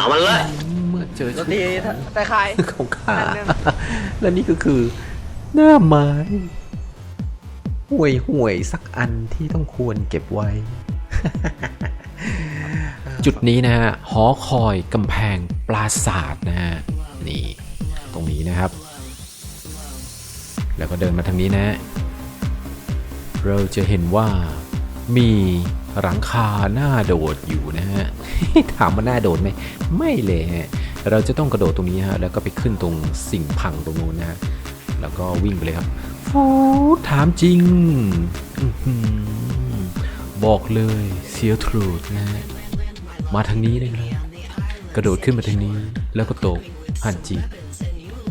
เอามันเลยเมื่อเจอดชุนดตรีแต่ใครของข้าอันหนึ่ง และนี่ก็คือ หน้าไม้ห่วยห่วยๆสักอันที่ต้องควรเก็บไว้ จุดนี้นะฮะหอคอยกำแพงปราสาทนะฮะนี่ตรงนี้นะครับ แล้วก็เดินมาทางนี้นะฮะเราจะเห็นว่ามีหลังคาหน้าโดดอยู่นะฮะ ถามว่าหน้าโดดไหมไม่เลยฮะเราจะต้องกระโดดตรงนี้ฮะแล้วก็ไปขึ้นตรงสิ่งพังตรงนู้นนะฮะแล้วก็วิ่งไปเลยครับฟูดถามจริงอื้อหือบอกเลยเสียวทรูดนะฮะมาทางนี้เลยครับกระโดดขึ้นมาทางนี้ แล้วก็ตกหันจีบ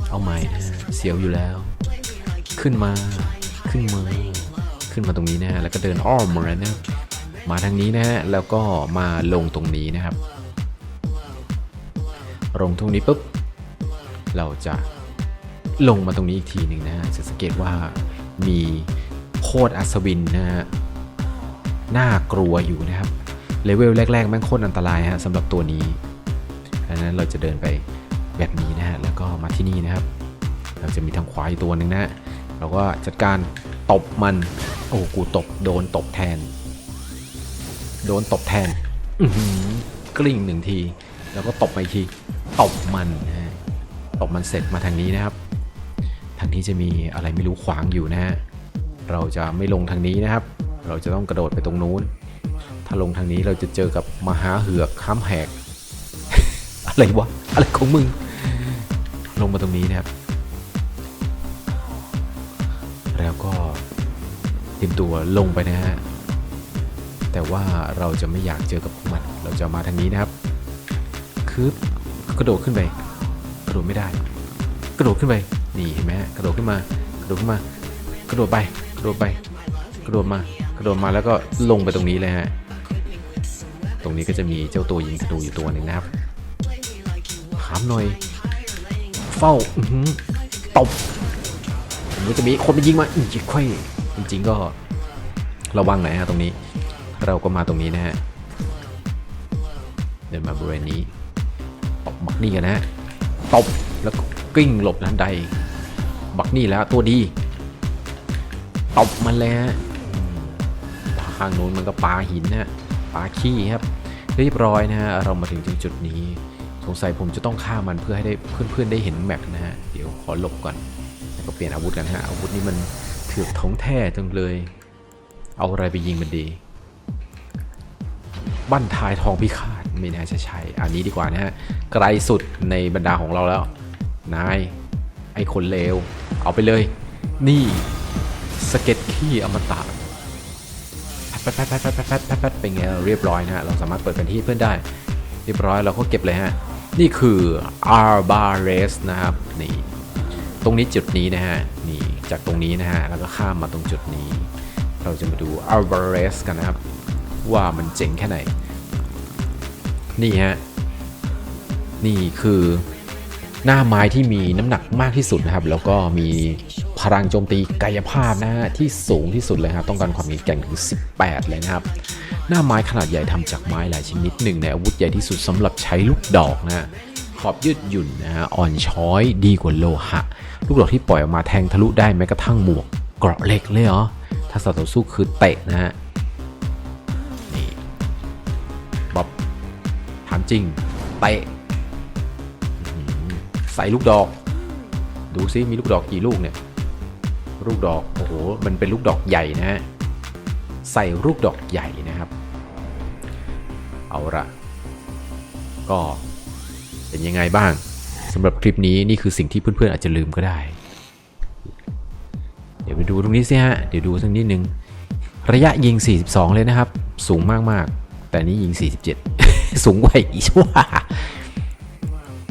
เอาใหม่นะฮะเสียวอยู่แล้ว ขึ้นมาขึ้นมา ขึ้นมาตรงนี้นะฮะแล้วก็เดินอ้อมมาแล้วนะ มาทางนี้นะฮะแล้วก็มาลงตรงนี้นะครับ ลงตรงนี้ปุ๊บเราจะลงมาตรงนี้อีกทีหนึ่งนะฮะจะสังเกตว่ามีโคตรอัศวินนะฮะน่ากลัวอยู่นะครับเลเวลแรกๆแม่งโคตรอันตรายฮะสำหรับตัวนี้ดังนั้นเราจะเดินไปแบบนี้นะฮะแล้วก็มาที่นี่นะครับ เราจะมีทางขวาอีกตัวหนึ่งนะฮะเราก็จัดการตบมัน โอ้กูตบโดนตบแทน โดนตบแทนกลิ้งหนึ่งที แล้วก็ตบไปทีตบมันนะฮะตบมันเสร็จมาทางนี้นะครับ ทางนี้จะมีอะไรไม่รู้ขวางอยู่นะฮะเราจะไม่ลงทางนี้นะครับ เราจะต้องกระโดดไปตรงนู้น ถ้าลงทางนี้เราจะเจอกับมหาเหือกข้ามแหก อะไรวะ อะไรของมึง ลงมาตรงนี้นะครับ แล้วก็เตรียมตัวลงไปนะฮะ แต่ว่าเราจะไม่อยากเจอกับพวกมัน เราจะมาทางนี้นะครับ คืบกระโดดขึ้นไป กระโดดไม่ได้ กระโดดขึ้นไป นี่เห็นไหมกระโดดขึ้นมา กระโดดขึ้นมา กระโดดไป กระโดดไป กระโดดมา กระโดดมาแล้วก็ลงไปตรงนี้เลยฮะ ตรงนี้ก็จะมีเจ้าตัวยิงธนูอยู่ตัวหนึ่งนะครับถามหน่อย เฝ้าตบผมก็จะมีคนมายิงมาอีกค่อย จริง ๆ ก็ระวังหน่อยฮะตรงนี้ เราก็มาตรงนี้นะฮะ เดินมาบริเวณนี้ตบบักนี่กันนะฮะตบแล้วก็กิ้งหลบทันใด บักนี่แล้วตัวดีตบมันเลยฮะอืมทางโน้นมันก็ปาหินนะฮะปาขี้ครับ เรียบร้อยนะฮะเรามาถึงจุดนี้สงสัยผมจะต้องฆ่ามันเพื่อให้ได้เพื่อนๆได้เห็นแมปนะฮะเดี๋ยวขอหลบก่อนแล้วก็เปลี่ยนอาวุธกันฮะอาวุธนี้มันเถือกท้องแท้จังเลย เอาอะไรไปยิงมันดี บั้นท้ายทองพิฆาตไม่น่าจะใช่อันนี้ดีกว่านะฮะไกลสุดในบรรดาของเราแล้วนายไอ้คนเลวเอาไปเลย นี่สเก็ตขี้อมตะแป๊ดแป๊ดแป๊ดแป๊ดแป๊ดแป๊ดแป๊ดเป็นไงเรียบร้อยนะฮะเราสามารถเปิดเป็นที่เพื่อนได้ เรียบร้อยเราก็เก็บเลยฮะนี่คืออาร์บาร์เรสนะครับนี่ตรงนี้จุดนี้นะฮะนี่จากตรงนี้นะฮะแล้วก็ข้ามมาตรงจุดนี้ เราจะมาดูอาร์บาร์เรสกันนะครับ ว่ามันเจ๋งแค่ไหน นี่ฮะ นี่คือหน้าไม้ที่มีน้ำหนักมากที่สุดนะครับ แล้วก็มีพลังโจมตีกายภาพนะฮะที่สูงที่สุดเลยครับ ต้องการความแข็งแกร่งถึง 18 เลยนะครับ หน้าไม้ขนาดใหญ่ทำจากไม้หลายชนิดหนึ่งในอาวุธใหญ่ที่สุดสำหรับใช้ลูกดอกนะฮะขอบยืดหยุ่นนะฮะอ่อนช้อยดีกว่าโลหะ ลูกดอกที่ปล่อยออกมาแทงทะลุได้แม้กระทั่งหมวกเกราะเหล็กเลยเหรอถ้าสัตว์ต่อสู้คือเตะนะฮะ บ๊อบถามจริงเตะใส่ลูกดอก ดูซิมีลูกดอกกี่ลูกเนี่ย ลูกดอกโอ้โหมันเป็นลูกดอกใหญ่นะฮะใส่ลูกดอกใหญ่นะครับ เอาละก็เป็นยังไงบ้างสำหรับคลิปนี้นี่คือสิ่งที่เพื่อนๆอาจจะลืมก็ได้ เดี๋ยวไปดูตรงนี้สิฮะ เดี๋ยวดูสักนิดนึง ระยะยิง 42 เลยนะครับ สูงมากๆ แต่นี่ยิง 47 สูงกว่าอีกว่า